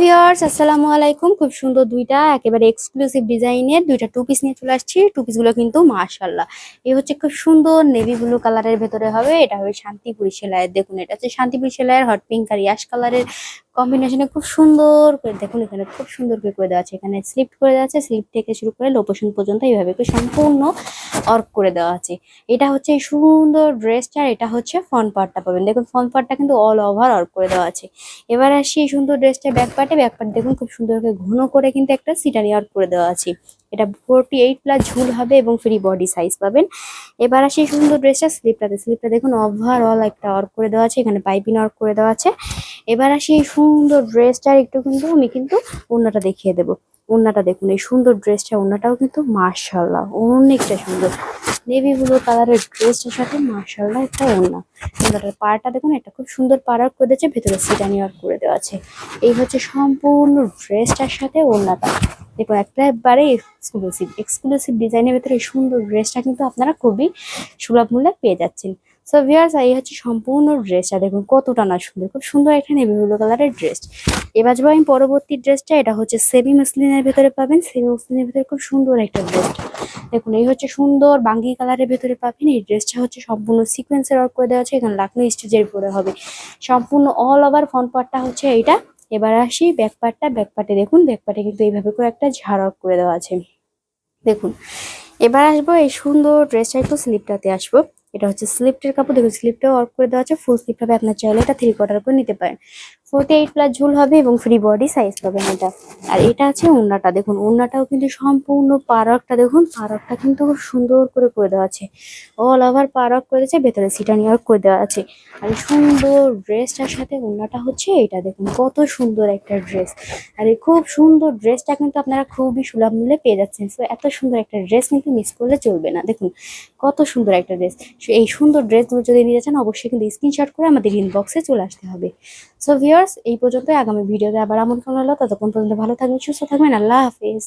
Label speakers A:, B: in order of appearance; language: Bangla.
A: ভিউয়ার্স আসসালামু আলাইকুম। খুব সুন্দর দুইটা, একেবারে এক্সক্লুসিভ ডিজাইনের দুইটা টু পিস নিয়ে চলে আসছি। টু পিসগুলো কিন্তু মাশাল্লাহ এই হচ্ছে খুব সুন্দর নেভি ব্লু কালারের ভেতরে হবে। এটা হবে শান্তিপুরি সেলাইয়ের। দেখুন, এটা হচ্ছে শান্তিপুরি সেলাইয়ের হট পিঙ্ক আর ইয়াশ কালারের কম্বিনেশনে খুব সুন্দর করে দেখুন, এখানে খুব সুন্দর করে করে দেওয়া আছে। এখানে স্লিপ করে দেওয়া আছে। স্লিপ থেকে শুরু করে লোপোশন পর্যন্ত এইভাবে সম্পূর্ণ অর্ক করে দেওয়া আছে। এটা হচ্ছে এই সুন্দর ড্রেসটা এটা হচ্ছে ফ্রন্ট পার্টটা পাবেন। দেখুন ফ্রন্ট পার্টটা কিন্তু অল ওভার অর্ক করে দেওয়া আছে। এবার আসি এই সুন্দর ড্রেসটা ব্যাক পার্টে ব্যাক পার্ট দেখুন খুব সুন্দর করে ঘন করে কিন্তু একটা সিটানি অর্ক করে দেওয়া আছে। এটা ফোরটি এইট প্লাস ঝুল হবে এবং ফ্রি বডি সাইজ পাবেন। এবার আসি সুন্দর ড্রেসটা স্লিপটাতে স্লিপটা দেখুন ওভারঅল একটা অর্ক করে দেওয়া আছে। এখানে পাইপিং অর্ক করে দেওয়া আছে। এবার আসি এই সুন্দর ড্রেসটার একটু কিন্তু আমি কিন্তু অন্যটা দেখিয়ে দেবো। ওড়নাটা দেখুন, এই সুন্দর ড্রেসটা ওড়নাটাও কিন্তু মার্শাল্লাহ অনেকটা সুন্দর। নেভি ব্লু কালারের ড্রেসটার সাথে মার্শাল্লাহ একটা ওড়না। ওড়নাটার পাড়টা দেখুন এটা খুব সুন্দর পাড়ার করে দিয়েছে, ভেতরে সিটানি আউট করে দেওয়া আছে। এই হচ্ছে সম্পূর্ণ ড্রেসটার সাথে ওড়নাটা। দেখুন, একবারে এক্সক্লুসিভ এক্সক্লুসিভ ডিজাইনের ভেতরে এই সুন্দর ড্রেসটা কিন্তু আপনারা খুবই সুলভ মূল্যে পেয়ে যাচ্ছেন। সো ভিয়ার্স এই হচ্ছে সম্পূর্ণ ড্রেসটা দেখুন কতটা না সুন্দর, খুব সুন্দর একটা নেভি ব্লু কালারের ড্রেস এবার যাব আমি পরবর্তী ড্রেসটা এটা হচ্ছে সেমি মসলিনের ভেতরে পাবেন। সেমি মসলিনের ভেতরে খুব সুন্দর একটা ড্রেস দেখুন, এই হচ্ছে সুন্দর বাঙ্গি কালারের ভেতরে পাবেন। এই ড্রেসটা হচ্ছে সম্পূর্ণ সিকোয়েন্সের ওয়ার্ক করে দেওয়া আছে। এখানে লাকনো স্টিচের উপরে হবে। সম্পূর্ণ অল ওভার ফ্রন্ট পার্টটা হচ্ছে এইটা। এবার আসি ব্যাক পার্টটা ব্যাক পার্টে দেখুন ব্যাক পার্টে কিন্তু এইভাবে করে একটা ঝাড় ওয়ার্ক করে দেওয়া আছে। দেখুন, এবার আসব এই সুন্দর ড্রেসটা একটু স্লিপটাতে আসব। এটা হচ্ছে স্লিপটের কাপড়। দেখুন স্লিপটাও ওয়ার্ক করে দেওয়া আছে ফুল স্লিপ হবে আপনার চাইলে এটা থ্রি কোয়ার্টার করে নিতে পারেন। ফোর্টি এইট প্লাস ঝুল হবে এবং ফ্রি বডি সাইজ পাবেন এটা। আর এটা আছে ওড়নাটা, দেখুন, ওড়নাটাও কিন্তু সম্পূর্ণ পারকটা দেখুন, পারকটা কিন্তু খুব সুন্দর করে করে দেওয়া আছে। অল ওভার পারক করে দিয়েছে, ভেতরে সিটানি ওয়ার্ক করে দেওয়া আছে। আর সুন্দর ড্রেসটার সাথে ওড়নাটা হচ্ছে এটা, দেখুন, কত সুন্দর একটা ড্রেস আর এই খুব সুন্দর ড্রেসটা কিন্তু আপনারা খুবই সুলভ মূল্যে পেয়ে যাচ্ছেন। সো এত সুন্দর একটা ড্রেস কিন্তু মিস করলে চলবে না। দেখুন, কত সুন্দর একটা ড্রেস এই সুন্দর ড্রেসগুলো যদি নিতে চান, অবশ্যই কিন্তু স্ক্রিনশট করে আমাদের ইনবক্সে চলে আসতে হবে। সো ভিওর্স এই পর্যন্ত আগামী ভিডিওতে আবার আমন্ত্রণ হলো ততক্ষণ পর্যন্ত ভালো থাকবেন, সুস্থ থাকবেন। আল্লাহ হাফিজ।